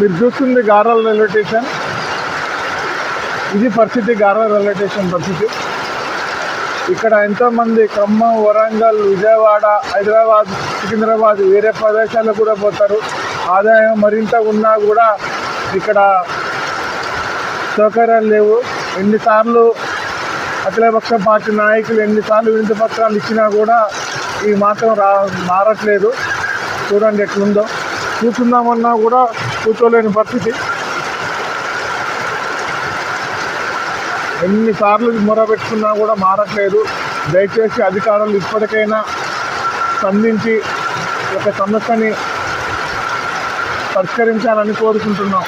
మీరు చూస్తుంది గారాల రైల్వే స్టేషన్. ఇది పరిస్థితి గారాల రైల్వే స్టేషన్ పరిస్థితి. ఇక్కడ ఎంతోమంది ఖమ్మం వరంగల్ విజయవాడ హైదరాబాద్ సికింద్రాబాద్ వేరే ప్రదేశాలకు కూడా పోతారు. ఆదాయం మరింత ఉన్నా కూడా ఇక్కడ సౌకర్యాలు లేవు. ఎన్నిసార్లు అఖిలపక్ష పార్టీ నాయకులు ఎన్నిసార్లు వినతి పత్రాలు ఇచ్చినా కూడా ఈ మాత్రం రా మారట్లేదు. చూడండి ఎట్లుందో. కూర్చుందామన్నా కూడా కూర్చోలేని పరిస్థితి. ఎన్నిసార్లు మొరబెట్టుకున్నా కూడా మారట్లేదు. దయచేసి అధికారులు ఇప్పటికైనా స్పందించి ఒక సమస్యని పరిష్కరించాలని కోరుకుంటున్నాం.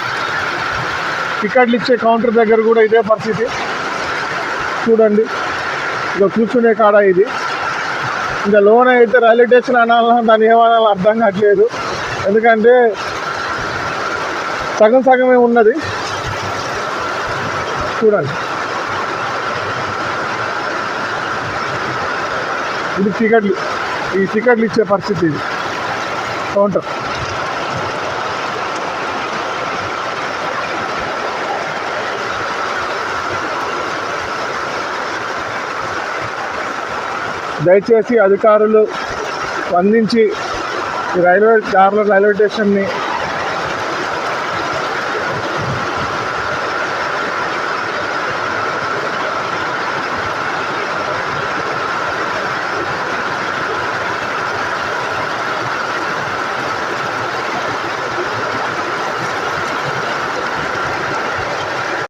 టికెట్లు ఇచ్చే కౌంటర్ దగ్గర కూడా ఇదే పరిస్థితి. చూడండి. ఇక కూర్చునే కాడ ఇది. ఇంకా లోన్ అయితే రైల్వే స్టేషన్ అనాలన్నా దాని ఏమనాలో అర్థం కావట్లేదు. ఎందుకంటే సగం సగమే ఉన్నది. చూడండి. ఇది టికెట్లు ఈ టికెట్లు ఇచ్చే పరిస్థితి ఇది. కౌంటర్. దయచేసి అధికారులు స్పందించి రైల్వే కార్ల రైల్వే స్టేషన్ని